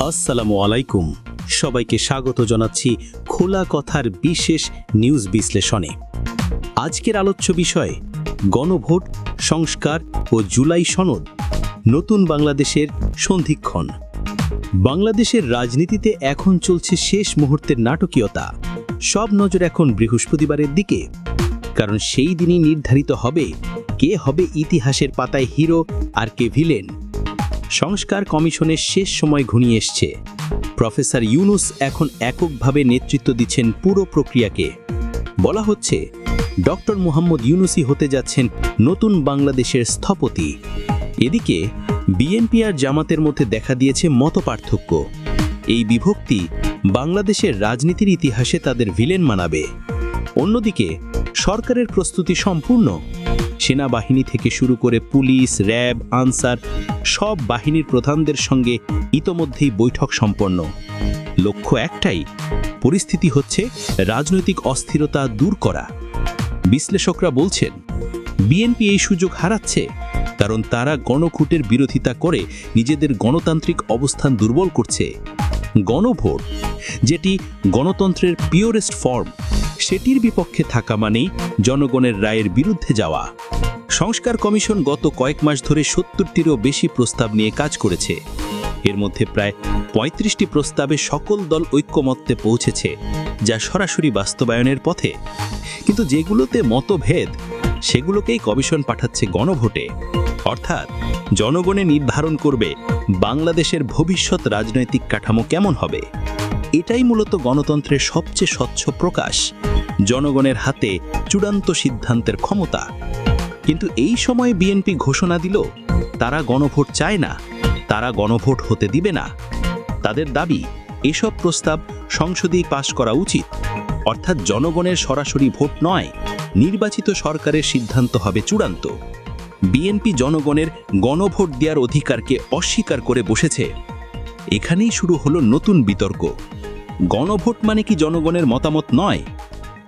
আসসালামু আলাইকুম। সবাইকে স্বাগত জানাচ্ছি খোলা কথার বিশেষ নিউজ বিশ্লেষণে। আজকের আলোচ্য বিষয়, গণভোট, সংস্কার ও জুলাই সনদ, নতুন বাংলাদেশের সন্ধিক্ষণ। বাংলাদেশের রাজনীতিতে এখন চলছে শেষ মুহূর্তের নাটকীয়তা। সব নজর এখন বৃহস্পতিবারের দিকে। কারণ সেই দিনই নির্ধারিত হবে কে হবে ইতিহাসের পাতায় হিরো আর কে ভিলেন। সংস্কার কমিশনের শেষ সময় ঘনিয়ে এসছে। প্রফেসর ইউনুস এখন এককভাবে নেতৃত্ব দিচ্ছেন পুরো প্রক্রিয়াকে। বলা হচ্ছে, ডক্টর মুহাম্মদ ইউনুসই হতে যাচ্ছেন নতুন বাংলাদেশের স্থপতি। এদিকে, বিএনপি আর জামাতের মধ্যে দেখা দিয়েছে মতপার্থক্য। এই বিভক্তি বাংলাদেশের রাজনীতির ইতিহাসে তাদের ভিলেন মানাবে। অন্যদিকে, সরকারের প্রস্তুতি সম্পূর্ণ। সেনাবাহিনী থেকে শুরু করে পুলিশ, র্যাব, আনসার, সব বাহিনীর প্রধানদের সঙ্গে ইতোমধ্যেই বৈঠক সম্পন্ন। লক্ষ্য একটাই, পরিস্থিতি হচ্ছে রাজনৈতিক অস্থিরতা দূর করা। বিশ্লেষকরা বলছেন, বিএনপি এই সুযোগ হারাচ্ছে, কারণ তারা গণখুটের বিরোধিতা করে নিজেদের গণতান্ত্রিক অবস্থান দুর্বল করছে। গণভোট, যেটি গণতন্ত্রের পিওরেস্ট ফর্ম, সেটির বিপক্ষে থাকা মানেই জনগণের রায়ের বিরুদ্ধে যাওয়া। সংস্কার কমিশন গত কয়েক মাস ধরে সত্তরটিরও বেশি প্রস্তাব নিয়ে কাজ করেছে। এর মধ্যে প্রায় পঁয়ত্রিশটি প্রস্তাবে সকল দল ঐক্যমত্যে পৌঁছেছে, যা সরাসরি বাস্তবায়নের পথে। কিন্তু যেগুলোতে মতভেদ, সেগুলোকেই কমিশন পাঠাচ্ছে গণভোটে। অর্থাৎ, জনগণে নির্ধারণ করবে বাংলাদেশের ভবিষ্যৎ রাজনৈতিক কাঠামো কেমন হবে। এটাই মূলত গণতন্ত্রের সবচেয়ে স্বচ্ছ প্রকাশ, জনগণের হাতে চূড়ান্ত সিদ্ধান্তের ক্ষমতা। কিন্তু এই সময় বিএনপি ঘোষণা দিল, তারা গণভোট চায় না, তারা গণভোট হতে দিবে না। তাদের দাবি, এসব প্রস্তাব সংসদেই পাশ করা উচিত। অর্থাৎ জনগণের সরাসরি ভোট নয়, নির্বাচিত সরকারের সিদ্ধান্ত হবে চূড়ান্ত। বিএনপি জনগণের গণভোট দেওয়ার অধিকারকে অস্বীকার করে বসেছে। এখানেই শুরু হলো নতুন বিতর্ক। গণভোট মানে কি জনগণের মতামত নয়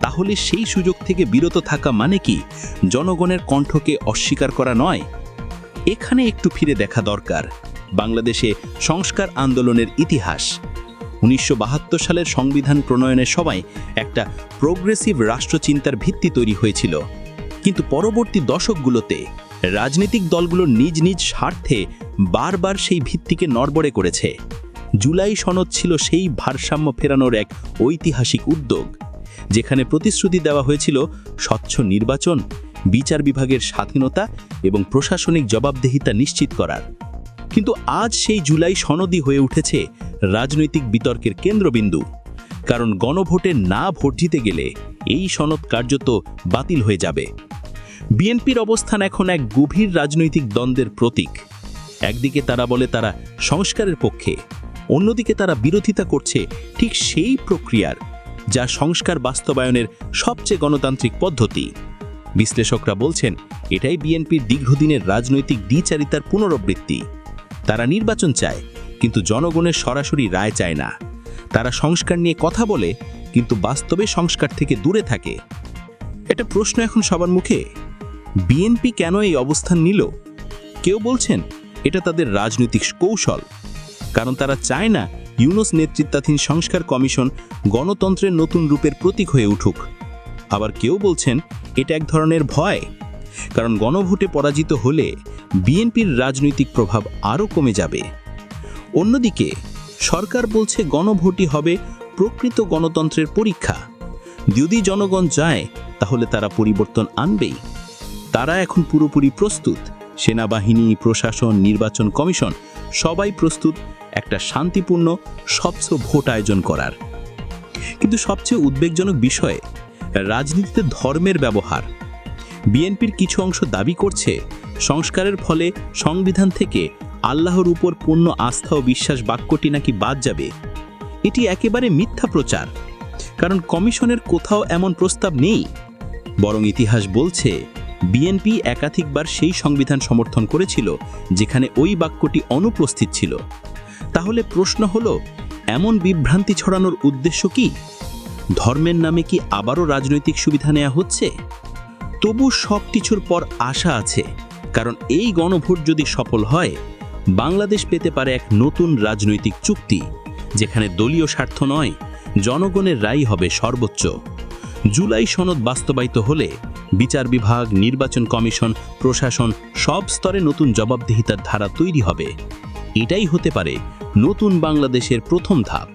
তাহলে সেই সুযোগ থেকে বিরত থাকা মানে কি? জনগণের কণ্ঠকে অস্বীকার করা নয়? এখানে একটু ফিরে দেখা দরকার। বাংলাদেশে সংস্কার আন্দোলনের ইতিহাস। উনিশশো বাহাত্তর সালের সংবিধান প্রণয়নের সময় একটা প্রোগ্রেসিভ রাষ্ট্রচিন্তার ভিত্তি তৈরি হয়েছিল। কিন্তু পরবর্তী দশকগুলোতে রাজনৈতিক দলগুলো নিজ নিজ স্বার্থে বারবার সেই ভিত্তিকে নড়বড়ে করেছে। জুলাই সনদ ছিল সেই ভারসাম্য ফেরানোর এক ঐতিহাসিক উদ্যোগ। যেখানে প্রতিশ্রুতি দেওয়া হয়েছিল স্বচ্ছ নির্বাচন, বিচার বিভাগের স্বাধীনতা এবং প্রশাসনিক জবাবদেহিতা নিশ্চিত করার। কিন্তু আজ সেই জুলাই সনদই হয়ে উঠেছে রাজনৈতিক বিতর্কের কেন্দ্রবিন্দু। কারণ গণভোটে না ভোট দিতে গেলে এই সনদ কার্যত বাতিল হয়ে যাবে। বিএনপির অবস্থান এখন এক গভীর রাজনৈতিক দ্বন্দ্বের প্রতীক। একদিকে তারা বলে তারা সংস্কারের পক্ষে, অন্যদিকে তারা বিরোধিতা করছে ঠিক সেই প্রক্রিয়ার যা সংস্কার বাস্তবায়নের সবচেয়ে গণতান্ত্রিক পদ্ধতি। বিশ্লেষকরা বলছেন, এটাই বিএনপির দীর্ঘদিনের রাজনৈতিক দ্বিচারিতার পুনরাবৃত্তি। তারা নির্বাচন চায়, কিন্তু জনগণের সরাসরি রায় চায় না। তারা সংস্কার নিয়ে কথা বলে, কিন্তু বাস্তবে সংস্কার থেকে দূরে থাকে। এটা প্রশ্ন এখন সবার মুখে। বিএনপি কেন এই অবস্থান নিল? কেউ বলছেন, এটা তাদের রাজনৈতিক কৌশল। কারণ তারা চায় না ইউনুস নেতৃত্বাধীন সংস্কার কমিশন গণতন্ত্রের নতুন রূপের প্রতীক হয়ে উঠুক। আবার কেউ বলছেন, এটা এক ধরনের ভয়। কারণ গণভোটে পরাজিত হলে বিএনপির রাজনৈতিক প্রভাব আরও কমে যাবে। অন্যদিকে, সরকার বলছে গণভোটই হবে প্রকৃত গণতন্ত্রের পরীক্ষা। যদি জনগণ যায় তাহলে তারা পরিবর্তন আনবেই। তারা এখন পুরোপুরি প্রস্তুত। সেনাবাহিনী, প্রশাসন, নির্বাচন কমিশন সবাই প্রস্তুত একটা শান্তিপূর্ণ, স্বচ্ছ ভোট আয়োজন করার। কিন্তু সবচেয়ে উদ্বেগজনক বিষয়ে, রাজনীতিতে ধর্মের ব্যবহার। বিএনপির কিছু অংশ দাবি করছে, সংস্কারের ফলে সংবিধান থেকে আল্লাহর উপর পূর্ণ আস্থা ও বিশ্বাস বাক্যটি নাকি বাদ যাবে। এটি একেবারে মিথ্যা প্রচার, কারণ কমিশনের কোথাও এমন প্রস্তাব নেই। বরং ইতিহাস বলছে বিএনপি একাধিকবার সেই সংবিধান সমর্থন করেছিল, যেখানে ওই বাক্যটি অনুপস্থিত ছিল। তাহলে প্রশ্ন হলো, এমন বিভ্রান্তি ছড়ানোর উদ্দেশ্য কি? ধর্মের নামে কি আবারও রাজনৈতিক সুবিধা নেওয়া হচ্ছে? তবু সব কিছুর পর আশা আছে, কারণ এই গণভোট যদি সফল হয়, বাংলাদেশ পেতে পারে এক নতুন রাজনৈতিক চুক্তি, যেখানে দলীয় স্বার্থ নয়, জনগণের রায় হবে সর্বোচ্চ। জুলাই সনদ বাস্তবায়িত হলে বিচার বিভাগ, নির্বাচন কমিশন, প্রশাসন সব স্তরে নতুন জবাবদিহিতার ধারা তৈরি হবে। এটাই হতে পারে নতুন বাংলাদেশের প্রথম ধাপ।